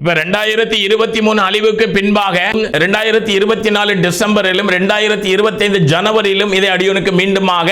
இப்ப ரெண்டாயிரத்தி இருபத்தி மூணு அழிவுக்கு பின்பாக ரெண்டாயிரத்தி இருபத்தி நாலு டிசம்பரிலும் ரெண்டாயிரத்தி இருபத்தி ஐந்து ஜனவரியிலும் இதை அடியோனுக்கு மீண்டுமாக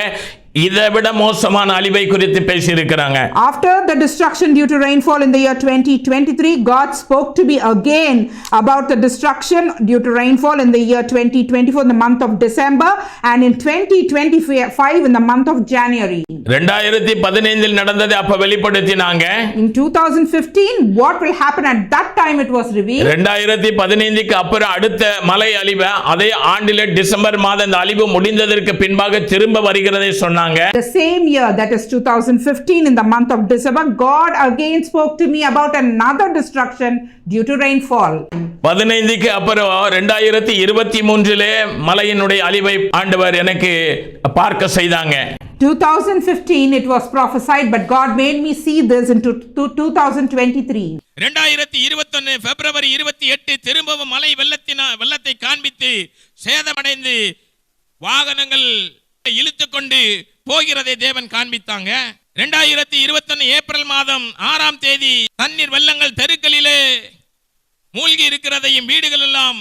இதை விட மோசமான அழிவை குறித்து பேசியிருக்கிறாங்க After the destruction due to rainfall in the year 2023, God spoke to me again about the destruction due to rainfall in the year 2024 in the month of December and in 2025 in the month of January. ரெண்டாயிரத்தி பதினைந்தில் நடந்ததை அப்ப வெளிப்படுத்தினாங்க In 2015, what will happen at that time it was revealed. ரெண்டாயிரத்தி பதினைந்துக்கு அப்புறம் அடுத்த மலை அழிவை அதே ஆண்டில டிசம்பர் மாதம் இந்த அழிவு முடிந்ததற்கு பின்பாக திரும்ப வருகிறதை சொன்னாங்க The same year, that is 2015, in the month of December, God again spoke to me about another destruction due to rainfall. பதினைந்துக்கு அப்புறம் ரெண்டாயிரத்தி இருபத்தி மூன்றிலே மலையினுடைய அழிவை ஆண்டவர் எனக்கு பார்க்க செய்தாங்க 2015, it was prophesied, but God made me see this into to 2023. ரெண்டாயிரத்தி இருபத்தொன்னு பிப்ரவரி இருபத்தி எட்டு திரும்பவும் மலை வெள்ளத்தினா வெள்ளத்தை காண்பித்து சேதமடைந்து வாகனங்கள் கொண்டு போகிறதை தேவன் காண்பித்தாங்க. ரெண்டாயிரத்தி இருபத்தொன்னு ஏப்ரல் மாதம் ஆறாம் தேதி தண்ணீர் வெள்ளங்கள் தெருக்களிலே மூழ்கி இருக்கிறதையும் வீடுகள் எல்லாம்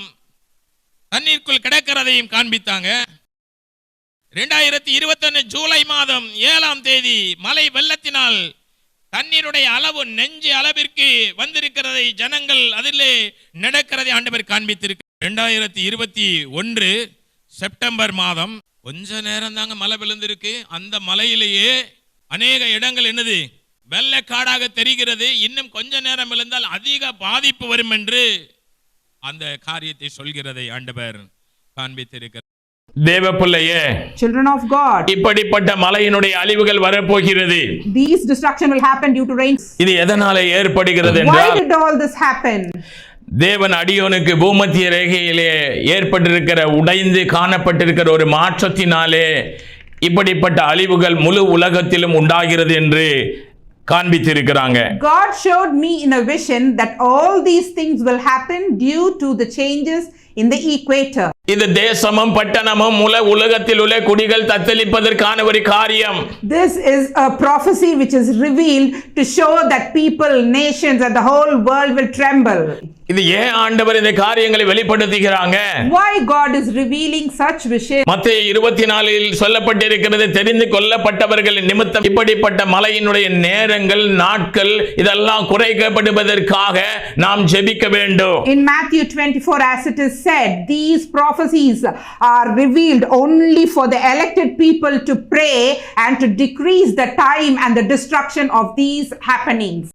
தண்ணீருக்குள் கிடக்கிறதையும் காண்பித்தாங்க. ரெண்டாயிரத்தி இருபத்தொன்னு ஜூலை மாதம் ஏழாம் தேதி மழை வெள்ளத்தினால் தண்ணீருடைய அளவு நெஞ்சு அளவிற்கு வந்திருக்கிறதை ஜனங்கள் அதிலே நடக்கிறதை ஆண்டவர் காண்பித்திருக்கு ரெண்டாயிரத்தி இருபத்தி ஒன்று செப்டம்பர் மாதம் கொஞ்ச நேரம் தாங்க மழை விழுந்திருக்கு அந்த மலையிலேயே அநேக இடங்கள் என்னது? வெள்ளக்காடாக தெரிகிறது. இன்னும் கொஞ்ச நேரம் விழுந்தால் அதிக பாதிப்பு வரும் என்று அந்த காரியத்தை சொல்கிறதை ஆண்டவர் காண்பித்திருக்கிறார். தேவ பிள்ளையே Children of God, இப்படிப்பட்ட மலையினுடைய அழிவுகள் வரப்போகிறது. these destruction will happen due to rain. இது எதனால ஏற்படுகிறது Why என்றால் did all this happen? தேவன் அடியோனுக்கு பூமத்திய ரேகையிலே ஏற்பட்டிருக்கிற உடைந்து காணப்பட்டிருக்கிற ஒரு மாற்றத்தினாலே இப்படிப்பட்ட அழிவுகள் முழு உலகத்திலும் உண்டாகிறது என்று காண்பித்திருக்கிறாங்க. God showed me in a vision that all these things will happen due to the changes in the equator. இது தேசமும் பட்டணமும் முழு உலகத்தில் உள்ள குடிகள் தத்தளிப்பதற்கான ஒரு காரியம் This is a prophecy which is revealed to show that people, nations, and the whole world will tremble. இது ஏன் ஆண்டவர் இந்த காரியங்களை வெளிப்படுத்துகிறாங்க Why God is revealing such vision? மத்திய இருபத்தி நாலில் சொல்லப்பட்டிருக்கிறது தெரிந்து கொள்ளப்பட்டவர்கள் நிமித்தம் இப்படிப்பட்ட மலையினுடைய நேரங்கள் நாட்கள் இதெல்லாம் குறைக்கப்படுவதற்காக நாம் ஜெபிக்க வேண்டும் In Matthew 24, as it is said, these prophecies are revealed only for the elected people to pray and to decrease the time and the destruction of these happenings.